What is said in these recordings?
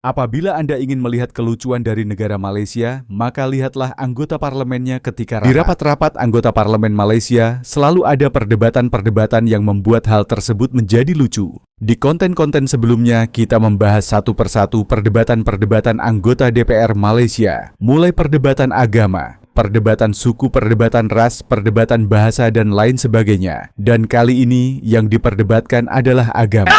Apabila Anda ingin melihat kelucuan dari negara Malaysia, maka lihatlah anggota parlemennya ketika rapat. Di rapat-rapat anggota parlemen Malaysia, selalu ada perdebatan-perdebatan yang membuat hal tersebut menjadi lucu. Di konten-konten sebelumnya, kita membahas satu persatu perdebatan-perdebatan anggota DPR Malaysia, mulai perdebatan agama, perdebatan suku, perdebatan ras, perdebatan bahasa, dan lain sebagainya. Dan kali ini yang diperdebatkan adalah agama.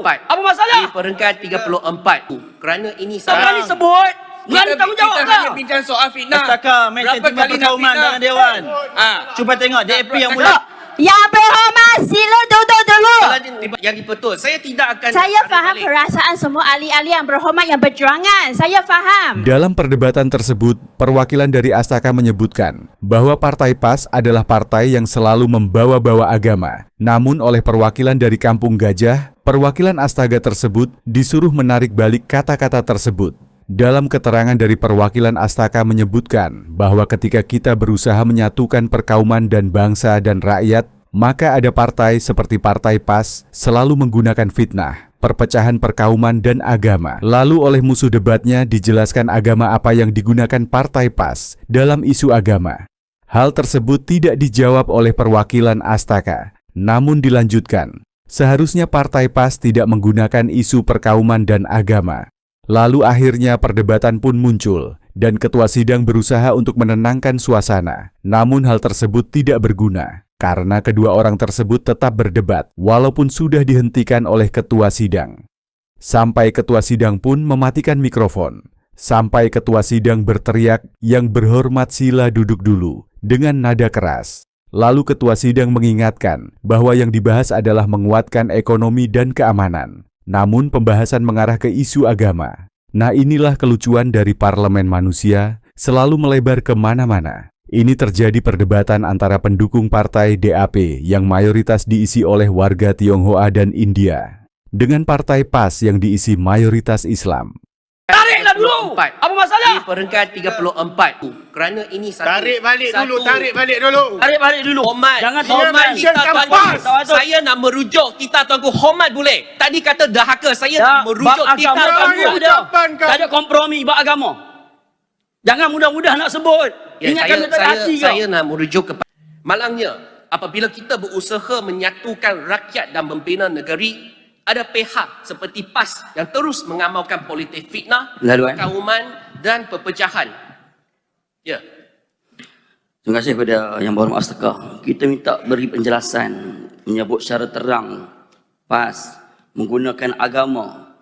Tariklah dulu. Empat. Apa masalah? Di peringkat 34. Kerana ini Tak berani sebut. Berani tanggungjawab kita kau. hanya bincang soal fitnah. Astaka, main Berapa sentimen kali nak perkauman fitnah? dalam Dewan. Ah. Cuba tengok DAP yang mula. Yang berhormat, sila duduk dulu. Yang dibetul, saya tidak akan Saya faham balik. perasaan semua ahli-ahli yang berhormat yang berjuangan. Saya faham. Dalam perdebatan tersebut, perwakilan dari Astaka menyebutkan bahwa Partai PAS adalah partai yang selalu membawa-bawa agama. Namun oleh perwakilan dari Kampung Gajah, perwakilan Astaga tersebut disuruh menarik balik kata-kata tersebut. Dalam keterangan dari perwakilan Astaka menyebutkan bahwa ketika kita berusaha menyatukan perkauman dan bangsa dan rakyat, maka ada partai seperti Partai PAS selalu menggunakan fitnah, perpecahan perkauman dan agama. Lalu oleh musuh debatnya dijelaskan agama apa yang digunakan Partai PAS dalam isu agama. Hal tersebut tidak dijawab oleh perwakilan Astaka, namun dilanjutkan. Seharusnya Partai PAS tidak menggunakan isu perkauman dan agama. Lalu akhirnya perdebatan pun muncul, dan ketua sidang berusaha untuk menenangkan suasana. Namun hal tersebut tidak berguna, karena kedua orang tersebut tetap berdebat, walaupun sudah dihentikan oleh ketua sidang. Sampai ketua sidang pun mematikan mikrofon. Sampai ketua sidang berteriak, yang berhormat sila duduk dulu, dengan nada keras. Lalu ketua sidang mengingatkan bahwa yang dibahas adalah menguatkan ekonomi dan keamanan. Namun pembahasan mengarah ke isu agama. Nah inilah kelucuan dari parlemen manusia, selalu melebar ke mana-mana. Ini terjadi perdebatan antara pendukung partai DAP yang mayoritas diisi oleh warga Tionghoa dan India, dengan partai PAS yang diisi mayoritas Islam. Tariklah dulu. Apa masalah? Di peringkat 34. Kerana ini satu Tarik balik satu dulu, tarik balik dulu. Tarik balik dulu. Hormat. Jangan hormat kita tuanku. Patut. Saya nak merujuk kita tuanku hormat boleh. Tadi kata dahaka. Saya nak merujuk kita tuanku. Tak ada kompromi bab agama. Jangan mudah-mudah nak sebut. Ya, Ingatkan saya, saya, hati saya nak merujuk kepada malangnya apabila kita berusaha menyatukan rakyat dan membina negeri ada pihak seperti PAS yang terus mengamalkan politik fitnah, Laluan. perkauman dan perpecahan. Ya. Terima kasih kepada Yang Berhormat Astaka. Kita minta beri penjelasan menyebut secara terang PAS menggunakan agama.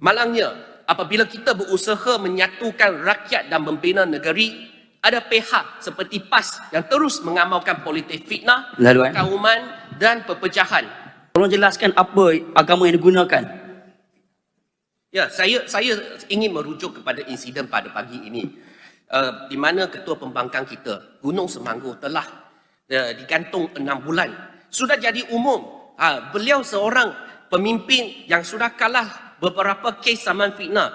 Malangnya, apabila kita berusaha menyatukan rakyat dan membina negeri, ada pihak seperti PAS yang terus mengamalkan politik fitnah, Laluan. perkauman dan perpecahan. Tolong jelaskan apa agama yang digunakan. Ya, saya saya ingin merujuk kepada insiden pada pagi ini. Uh, di mana ketua pembangkang kita, Gunung Semanggu telah uh, digantung enam bulan. Sudah jadi umum. Uh, beliau seorang pemimpin yang sudah kalah beberapa kes saman fitnah.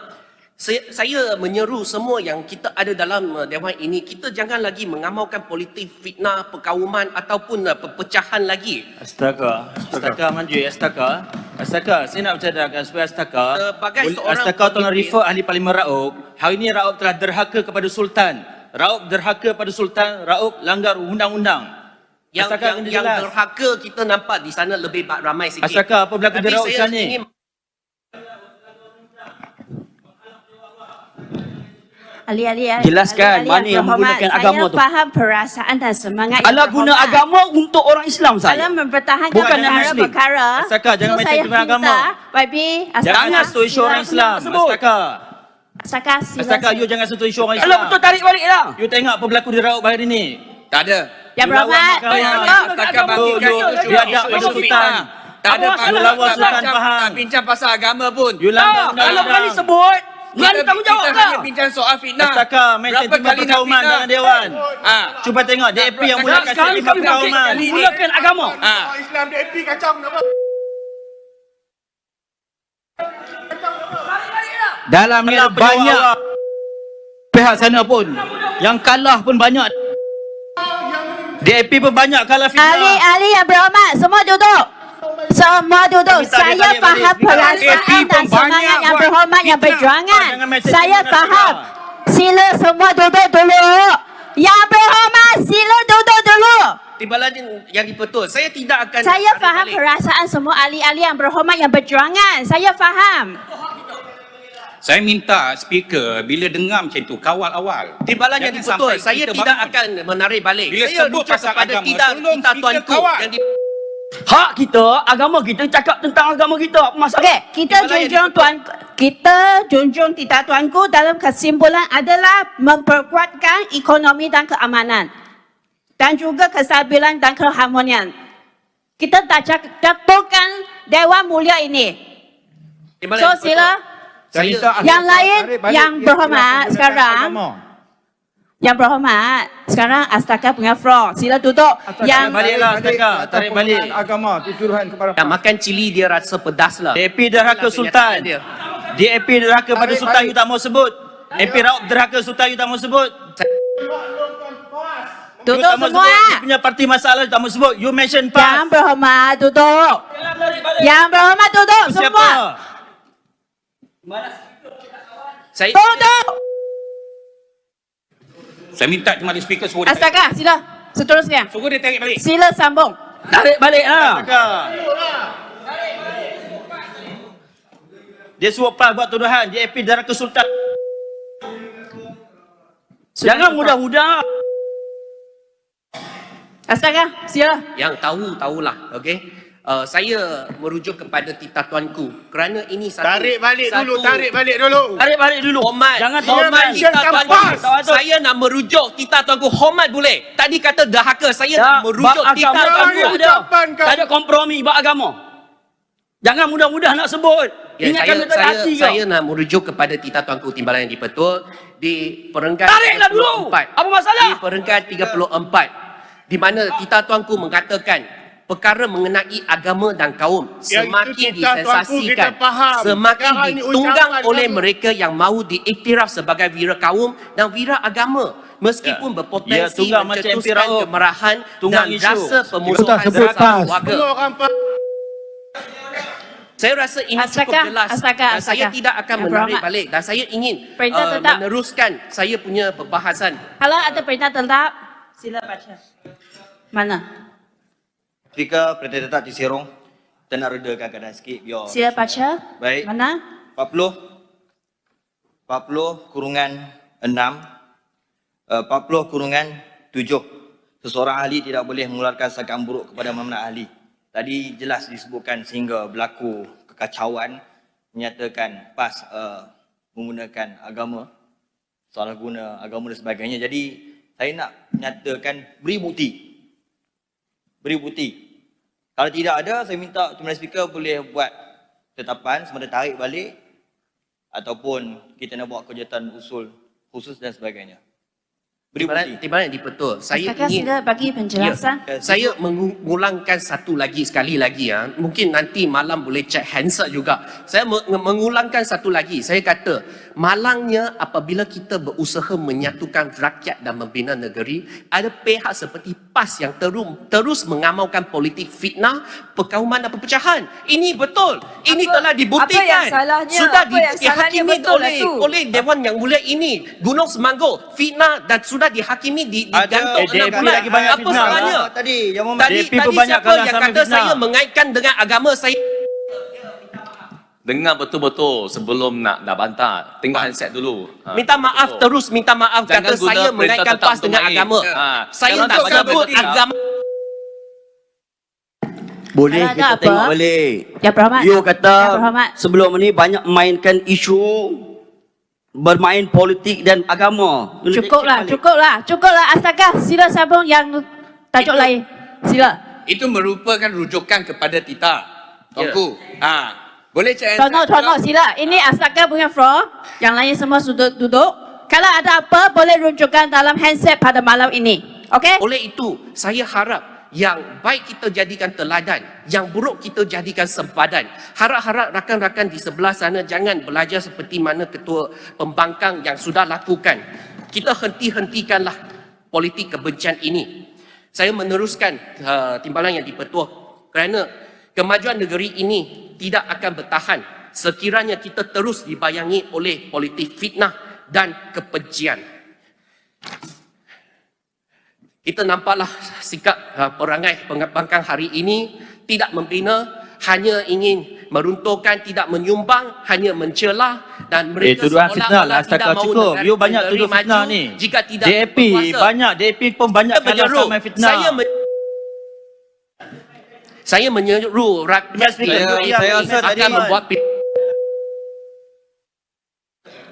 Saya, saya menyeru semua yang kita ada dalam uh, dewan ini, kita jangan lagi mengamalkan politik fitnah, perkauman ataupun uh, perpecahan lagi. Astaka maju ya Astaka. Astaka, saya nak bercakap supaya Astaka. Sebagai boleh- seorang Astaka tolong refer ahli Parlimen Raub. Hari ini Raub telah derhaka kepada Sultan. Raub derhaka pada Sultan. Raub langgar undang-undang. Yang, Astaka yang, yang derhaka kita nampak di sana lebih ramai sikit. Astaka, apa berlaku di Raub sekarang ni? Ahli-ahli Jelaskan mana yang menggunakan agama tu. Saya faham perasaan dan semangat Allah guna agama untuk orang Islam Allah saya. mempertahankan Bukan yang Muslim. perkara-perkara. Astaka, jangan main saya sentimen agama. YB, Astaka, Jangan sentuh isu orang Islam. sebut. Astaka. Astaka, sila- Astaka, you jangan sentuh isu orang Kalau Islam. betul tarik balik lah. You tengok apa berlaku di Raub hari ni. tak ada. Yang berhormat. Kau yang Tak, Setakat agama bagi tu, kan tu, isu- fitnah. Sultan. Tak ada Lawan tak Sultan faham. tak bincang pasal agama pun. You Tak, langgar kalau berani sebut, berani Kita- tanggungjawab kita kau. hanya bincang soal fitnah. Astaka, main sentimen perkauman dalam Dewan. Ah. Cuba tengok DAP yang mulakan Sekali sentimen kau perkauman. gunakan agama. Ah. Islam DAP kacau kenapa? Dalam ni ada banyak pihak sana pun. Yang kalah pun banyak. DAP pun banyak kalah fitnah. Ahli-ahli yang berhormat, semua duduk. Semua duduk. Minta Saya faham balik. perasaan AP dan semangat banyak yang buat berhormat yang berjuangan. Saya faham. Sila semua duduk dulu. Yang berhormat, sila duduk dulu. Timbalan yang dipetul. Saya tidak akan Saya faham balik. perasaan semua ahli-ahli yang berhormat yang berjuangan. Saya faham. Saya minta speaker bila dengar macam tu kawal awal. Timbalan yang sampai Saya tidak bangun. akan menarik balik. Bila saya sebut pasal kepada agama, tidak tolong kita speaker tuanku kawal. yang di Hak kita, agama kita cakap tentang agama kita. Apa masalah? Okey, kita yang junjung tuan kita junjung tita tuanku dalam kesimpulan adalah memperkuatkan ekonomi dan keamanan dan juga kestabilan dan keharmonian. Kita tak jatuhkan Dewan Mulia ini. Timbalan So sila yang lain yang berhormat sekarang yang berhormat sekarang Astaka punya floor. Sila duduk. Yang Baliklah, Astaka. Tarik balik. agama tuduhan kepada yang makan cili dia rasa pedas lah. DAP derhaka Sultan. Dia. DAP derhaka pada Balik, Sultan balik. you tak mau sebut. AP Raub derhaka Sultan you tak mau sebut. You duduk mau semua. sebut. You punya parti masalah you tak mau sebut. You mention Yang PAS. berhormat duduk. Yang berhormat duduk Siapa? semua. Saya Duduk. Saya minta cuma ada speaker suruh dia tarik. Astaka, sila. Seterusnya. Suruh dia tarik balik. Sila sambung. Tarik balik lah. Dia suruh PAS buat tuduhan. DAP derhaka Sultan. Jangan mudah-mudah. Astaka, sila. yang tahu tahulah, okey. Uh, saya merujuk kepada tita tuanku kerana ini satu Tarik balik dulu, satu tarik balik dulu. Tarik balik dulu. Hormat. Jangan hormat tita tuanku. Saya nak merujuk tita tuanku. Hormat boleh. Tadi kata dahaka. Saya nak merujuk tita tuanku. tak ada. Tak ada kompromi bab agama. Jangan mudah-mudah nak sebut. Ya, Ingatkan saya, saya, hati kau. saya nak merujuk kepada tita tuanku timbalan yang dipetul di perenggan Tariklah dulu. 34. Apa masalah? Di perenggan 34 di mana tita tuanku mengatakan perkara mengenai agama dan kaum Yang semakin disensasikan kita faham. semakin Sekarang ditunggang oleh kamu. mereka yang mahu diiktiraf sebagai wira kaum dan wira agama meskipun Ya, berpotensi MP mencetuskan kemarahan Tunggang dan isu. rasa pemusuhan sesama warga. Saya rasa ini Astaka, cukup jelas Astaka, dan saya tidak akan Yang menarik berhormat. balik dan saya ingin Perintah uh, tetap. meneruskan saya punya perbahasan. Kalau ada perintah tetap, sila baca. Mana? Speaker Perintah Tetap di Serong Kita nak redakan keadaan sikit biar Sila baca. Baik. Mana? 40 40 kurungan 6 uh, 40 kurungan 7 Seseorang ahli tidak boleh mengeluarkan sangkaan buruk kepada mana-mana ahli. Tadi jelas disebutkan sehingga berlaku kekacauan Menyatakan PAS uh, menggunakan agama Salah guna agama dan sebagainya. Jadi saya nak nyatakan beri bukti. Beri bukti Kalau tidak ada, saya minta Timbalan Speaker boleh buat tetapan ada tarik balik ataupun kita nak buat kegiatan usul khusus dan sebagainya. Beri Timbalan, bukti. timbalan yang dipetul. Saya Astaka, ingin sila bagi penjelasan. Ya, saya mengulangkan satu lagi sekali lagi ya. Mungkin nanti malam boleh cek handset juga. Saya me- mengulangkan satu lagi. Saya kata malangnya apabila kita berusaha menyatukan rakyat dan membina negeri, ada pihak seperti PAS yang terus terus mengamalkan politik fitnah, perkauman dan perpecahan. Ini betul. Ini Apa- telah dibuktikan. apa yang salahnya? Sudah Apa yang dihakimi betul oleh tu. oleh Dewan Yang Mulia ini. Gunung Semanggur fitnah dan sudah dihakimi di, digantung enam bulan. lagi banyak Apa fitnah. salahnya? Ah, tadi yang Muhammad Tadi, tadi siapa yang kata fitnah. saya mengaitkan dengan agama saya? Dengar betul-betul sebelum nak nak bantah. Tengok handset dulu. Ha, Minta maaf betul. terus minta maaf Jangan kata saya mengaitkan PAS dengan domain. agama. Ha, Saya tak sebut agama. Boleh Kalau ada kita apa? tengok balik. Yang berhormat. You kata berhormat. sebelum ni banyak mainkan isu bermain politik dan agama. Cukuplah, cukuplah, cukuplah. Astaka, sila sambung yang tajuk lain. Sila. Itu merupakan rujukan kepada Tita. Tuanku. Ya. Ha. Boleh cek Tono, tono, sila. Ini Astaka punya floor. Yang lain semua sudah duduk. Kalau ada apa, boleh rujukan dalam handset pada malam ini. Okey? Oleh itu, saya harap yang baik kita jadikan teladan, yang buruk kita jadikan sempadan. Harap-harap rakan-rakan di sebelah sana jangan belajar seperti mana ketua pembangkang yang sudah lakukan. Kita henti-hentikanlah politik kebencian ini. Saya meneruskan uh, timbalan yang dipetuah kerana kemajuan negeri ini tidak akan bertahan sekiranya kita terus dibayangi oleh politik fitnah dan kebencian. Kita nampaklah sikap uh, perangai pembangkang hari ini tidak membina, hanya ingin meruntuhkan, tidak menyumbang, hanya mencela dan mereka Eh, tuduhan fitnah lah, seolah-olah tidak Astagfirullah mahu cukup. negara You banyak tuduh fitnah maju ni. Jika tidak DAP, berkuasa. banyak. DAP pun banyak Saya kalah main fitnah. saya men- saya menyeru rakyat negeri saya ini rasa tadi- akan membuat pi-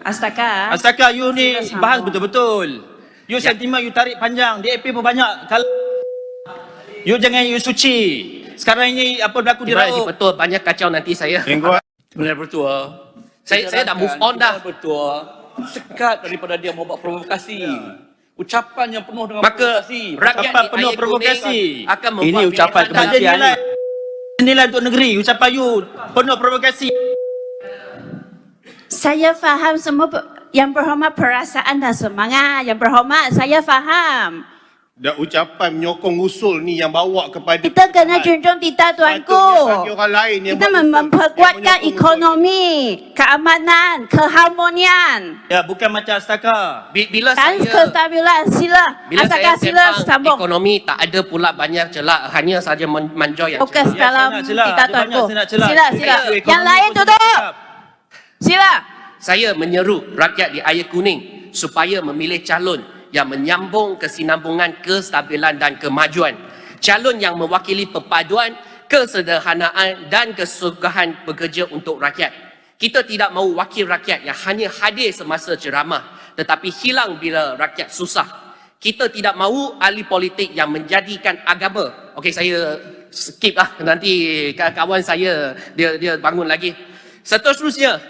Astaka. Astaka you ni bahas betul-betul. You Ya. sentimen you tarik panjang. DAP pun banyak. Kalau you jangan you suci. Sekarang ini apa berlaku di Raub. betul banyak kacau nanti saya. Sebenarnya bertua. Saya saya dah move on dah. Bertua. Sekat daripada dia mau buat provokasi. Ucapan yang penuh dengan Maka provokasi. rakyat Ucapan di penuh provokasi. akan Ini ucapan kebencian. nilai, nilai untuk negeri. Ucapan you penuh provokasi. Saya faham semua yang berhormat perasaan dan semangat. Yang berhormat saya faham. Dan ucapan menyokong usul ni yang bawa kepada Kita kena junjung titah tuanku. Orang lain yang Kita mem- usul, memperkuatkan yang ekonomi, keamanan, keharmonian, Ya, bukan macam Astaka. Bi- Bila dan saya kestabilan. Sila. bila saya Asalkan sila sambung. ekonomi tak ada pula banyak celak hanya saja manjau yang Fokus celak. Dalam saya titah tuanku. saya. Sila, sila. Yang lain pun duduk. cakap. Sila. Saya menyeru rakyat di air kuning supaya memilih calon yang menyambung kesinambungan kestabilan dan kemajuan. Calon yang mewakili perpaduan, kesederhanaan dan kesukahan bekerja untuk rakyat. Kita tidak mahu wakil rakyat yang hanya hadir semasa ceramah tetapi hilang bila rakyat susah. Kita tidak mahu ahli politik yang menjadikan agama. Okey saya skip lah nanti kawan saya dia dia bangun lagi. Seterusnya